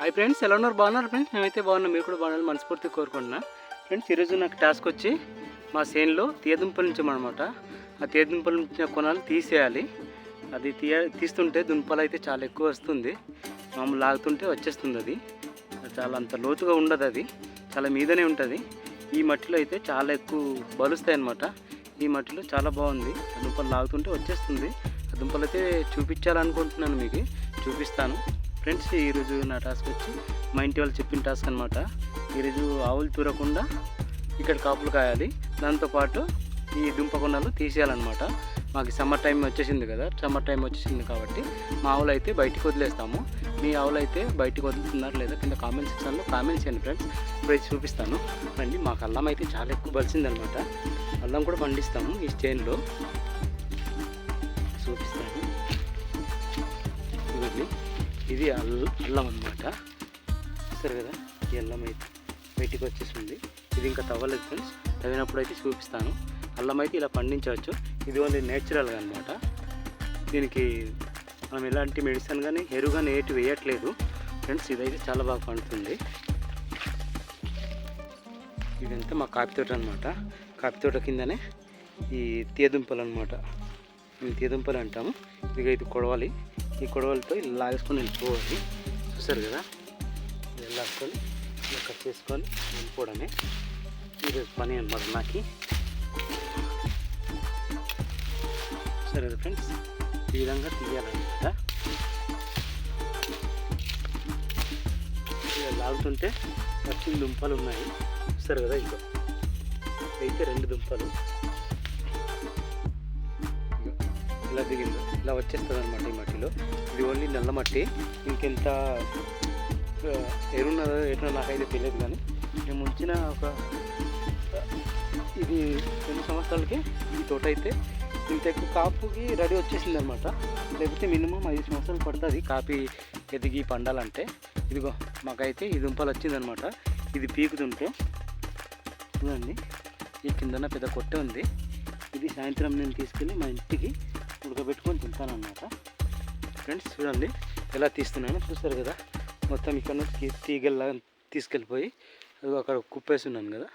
Hi friends ఎలా ఉన్నారు? బాగున్నారు ఫ్రెండ్స్? మేమైతే బాగున్నాం. మీరు కూడా బాగున్నారు మనస్ఫూర్తిగా కోరుకుంటున్నా. ఫ్రెండ్స్ ఈరోజు నాకు టాస్క్ వచ్చి మా సేన్లో తీయదుంపలు ఉంచామన్నమాట ఆ తీయదుంపలు ఉంచిన కొనాలు తీసేయాలి. అది తీయ తీస్తుంటే దుంపలు అయితే చాలా ఎక్కువ వస్తుంది. మామూలు లాగుతుంటే వచ్చేస్తుంది అది. చాలా అంత లోతుగా ఉండదు అది. చాలా మీదనే ఉంటుంది. ఈ మట్టిలో అయితే చాలా ఎక్కువ బలుస్తాయి అనమాట ఈ మట్టిలో చాలా బాగుంది. దుంపలు లాగుతుంటే వచ్చేస్తుంది. ఆ దుంపలు అయితే చూపించాలనుకుంటున్నాను మీకు. చూపిస్తాను. ఫ్రెండ్స్ ఈరోజు నా టాస్క్ వచ్చి మా ఇంటి వాళ్ళు చెప్పిన టాస్క్ అనమాట ఈరోజు ఆవులు తూరకుండా ఇక్కడ కాపులు కాయాలి. దాంతోపాటు ఈ దుంపకొండలు తీసేయాలన్నమాట. మాకు సమ్మర్ టైం వచ్చేసింది కదా సమ్మర్ టైం వచ్చేసింది కాబట్టి మా ఆవులు అయితే బయటికి వదిలేస్తాము. మీ ఆవులు అయితే బయటకు వదులుతున్నారు లేదా కింద కామెంట్ సెక్షన్లో కామెంట్ చేయండి ఫ్రెండ్స్ ఇప్పుడు చూపిస్తాను. రండి మాకు అల్లం అయితే చాలా ఎక్కువ బలిసిందనమాట అల్లం కూడా పండిస్తాము ఈ స్టేన్లో చూపిస్తాను. ఇది అల్లం అనమాట చూస్తారు కదా? ఈ అల్లం అయితే బయటికి వచ్చేసింది. ఇది ఇంకా తవ్వలేదు ఫ్రెండ్స్. తవ్వినప్పుడు అయితే చూపిస్తాను. అల్లం అయితే ఇలా పండించవచ్చు. ఇది ఓన్లీ నేచురల్గా అనమాట దీనికి మనం ఎలాంటి మెడిసిన్ కానీ ఎరువు కానీ ఏటి వేయట్లేదు. ఫ్రెండ్స్ ఇదైతే చాలా బాగా పండుతుంది. ఇదంతా మా కాపీ తోట అనమాట కాపీ తోట కిందనే ఈ తీయదుంపలు అనమాట మేము తీయదుంపలు అంటాము. ఇదిగో ఇది కొడవాలి. ఈ కొడవలతో ఇలా లాగేసుకొని వెళ్ళిపోవాలి. చూసారు కదా? ఇలా లాక్కొని ఇలా కట్ చేసుకొని వెళ్ళిపోవడమే. ఈరోజు పని అనమాట నాకు. సరే కదా ఫ్రెండ్స్? ఈ విధంగా తీయాలన్నమాట. ఇలా లాగుతుంటే వచ్చిన దుంపలు ఉన్నాయి. చూస్తారు కదా ఇంకా? అయితే రెండు దుంపలు. ఇలా దిగింది ఇలా వచ్చేస్తుంది అనమాట ఈ మట్టిలో. ఇది ఓన్లీ నల్ల మట్టి. ఇంకెంత ఆ, ఎరున్నదో ఎటునో నాకైతే తెలియదు కానీ మేము ఉంచిన ఒక ఇది రెండు సంవత్సరాలకి ఈ తోట అయితే ఇంత ఎక్కువ కాపుకి రెడీ వచ్చేసింది అనమాట లేకపోతే మినిమం ఐదు సంవత్సరాలు పడుతుంది కాపీ ఎదిగి పండాలంటే. ఇదిగో మాకైతే ఈ దుంపలు వచ్చిందనమాట ఇది పీకుతుంటే చూడండి ఈ కిందన పెద్ద కొట్టే ఉంది. ఇది సాయంత్రం నేను తీసుకెళ్ళి మా ఇంటికి ఉడకబెట్టుకొని తింటానమాట ఫ్రెండ్స్ చూడండి ఎలా తీస్తున్నాను చూస్తారు కదా? మొత్తం ఇక్కడ నుంచి తీగల్లా తీసుకెళ్ళిపోయి అక్కడ కుప్పేసి ఉన్నాను కదా.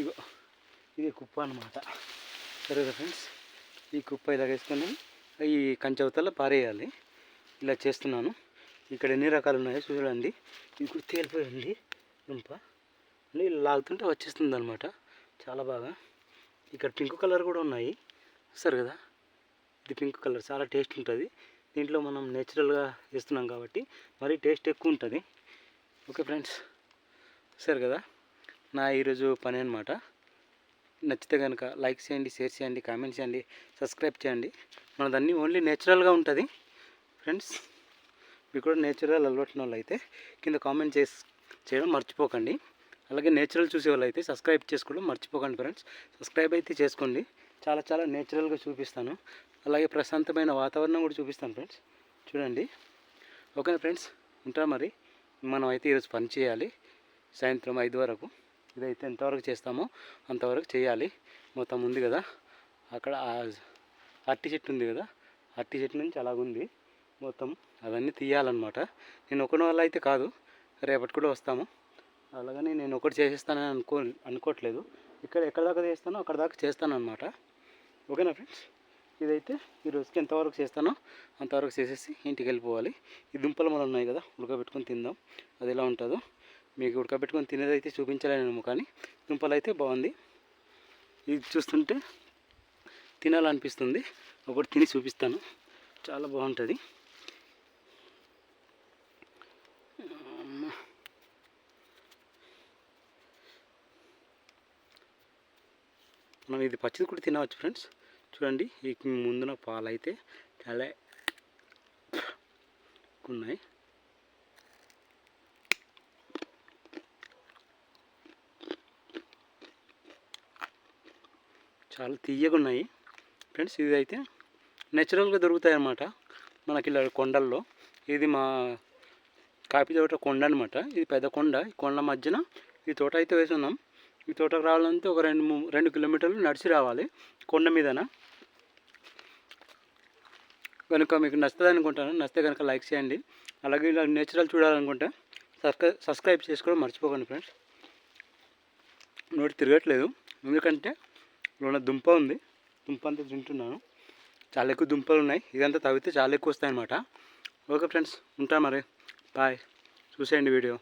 ఇగో ఇది కుప్ప అనమాట సరే కదా ఫ్రెండ్స్ ఈ కుప్ప ఇలా వేసుకొని ఈ కంచవతల పారేయాలి. ఇలా చేస్తున్నాను. ఇక్కడ ఎన్ని రకాలు ఉన్నాయో చూడండి. ఇది కూడా తేలిపోయింది దుంప. నీళ్ళు లాగుతుంటే వచ్చేస్తుంది అనమాట చాలా బాగా. ఇక్కడ పింక్ కలర్ కూడా ఉన్నాయి. సరే కదా? ఇది పింక్ కలర్ చాలా టేస్ట్ ఉంటుంది. దీంట్లో మనం నేచురల్గా చేస్తున్నాం కాబట్టి మరీ టేస్ట్ ఎక్కువ ఉంటుంది. ఓకే ఫ్రెండ్స్ సరే కదా? నా ఈరోజు పని అనమాట నచ్చితే కనుక లైక్ చేయండి షేర్ చేయండి కామెంట్ చేయండి సబ్స్క్రైబ్ చేయండి. మనదన్నీ ఓన్లీ నేచురల్గా ఉంటుంది. ఫ్రెండ్స్ మీకు కూడా నేచురల్ అలవాటున వాళ్ళు అయితే కింద కామెంట్ చేసి చేయడం మర్చిపోకండి. అలాగే నేచురల్ చూసేవాళ్ళు అయితే సబ్స్క్రైబ్ చేసుకోవడం మర్చిపోకండి ఫ్రెండ్స్. సబ్స్క్రైబ్ అయితే చేసుకోండి. చాలా చాలా నేచురల్గా చూపిస్తాను. అలాగే ప్రశాంతమైన వాతావరణం కూడా చూపిస్తాను ఫ్రెండ్స్. చూడండి. ఓకేనా ఫ్రెండ్స్ ఉంటా మరి. మనం అయితే ఈరోజు పని చేయాలి. సాయంత్రం ఐదు వరకు. ఇదైతే ఎంతవరకు చేస్తామో అంతవరకు చేయాలి. మొత్తం ఉంది కదా. అక్కడ అట్టి చెట్టు ఉంది కదా. అట్టి చెట్టు నుంచి అలాగుంది. మొత్తం అవన్నీ తీయాలన్నమాట. నేను ఒకటి వల్ల అయితే కాదు. రేపటి కూడా వస్తాము. అలాగని నేను ఒకటి చేసేస్తానని అనుకో అనుకోవట్లేదు. ఇక్కడ ఎక్కడ దాకా చేస్తానో అక్కడ దాకా చేస్తాను అనమాట ఓకేనా ఫ్రెండ్స్? ఇదైతే ఈ రోజుకి ఎంతవరకు చేస్తానో అంతవరకు చేసేసి ఇంటికి వెళ్ళిపోవాలి. ఈ దుంపలు మనం ఉన్నాయి కదా ఉడకబెట్టుకొని తిందాం. అది ఎలా ఉంటుందో మీకు ఉడకబెట్టుకొని తినేది అయితే చూపించలేనేమో కానీ దుంపలు అయితే బాగుంది. ఇది చూస్తుంటే తినాలనిపిస్తుంది. ఒకటి తిని చూపిస్తాను. చాలా బాగుంటుంది. మనం ఇది పచ్చిది కూడా తినవచ్చు ఫ్రెండ్స్. చూడండి ఈ ముందున పాలు అయితే చాలా ఉన్నాయి. చాలా తీయగా ఉన్నాయి. ఫ్రెండ్స్ ఇది అయితే నేచురల్గా దొరుకుతాయి అన్నమాట మనకి ఇలా కొండల్లో. ఇది మా కాఫీ తోట కొండ అనమాట ఇది పెద్ద కొండ. ఈ కొండ మధ్యన ఈ తోట అయితే వేసున్నాం ఈ తోటకు రావాలంటే ఒక రెండు రెండు కిలోమీటర్లు నడిచి రావాలి కొండ మీదన. కనుక మీకు నచ్చుతుంది అనుకుంటాను. నచ్చితే కనుక లైక్ చేయండి. అలాగే ఇలా నేచురల్ చూడాలనుకుంటే సబ్స్క్రై సబ్స్క్రైబ్ చేసుకోవడం మర్చిపోకండి ఫ్రెండ్స్. నోటి తిరగట్లేదు. ఎందుకంటే లోన దుంప ఉంది. దుంప అంతా తింటున్నాను. చాలా ఎక్కువ దుంపలు ఉన్నాయి. ఇదంతా తవ్వితే చాలా ఎక్కువ వస్తాయి అన్నమాట ఓకే ఫ్రెండ్స్ ఉంటా మరి. బాయ్. చూసేయండి వీడియో.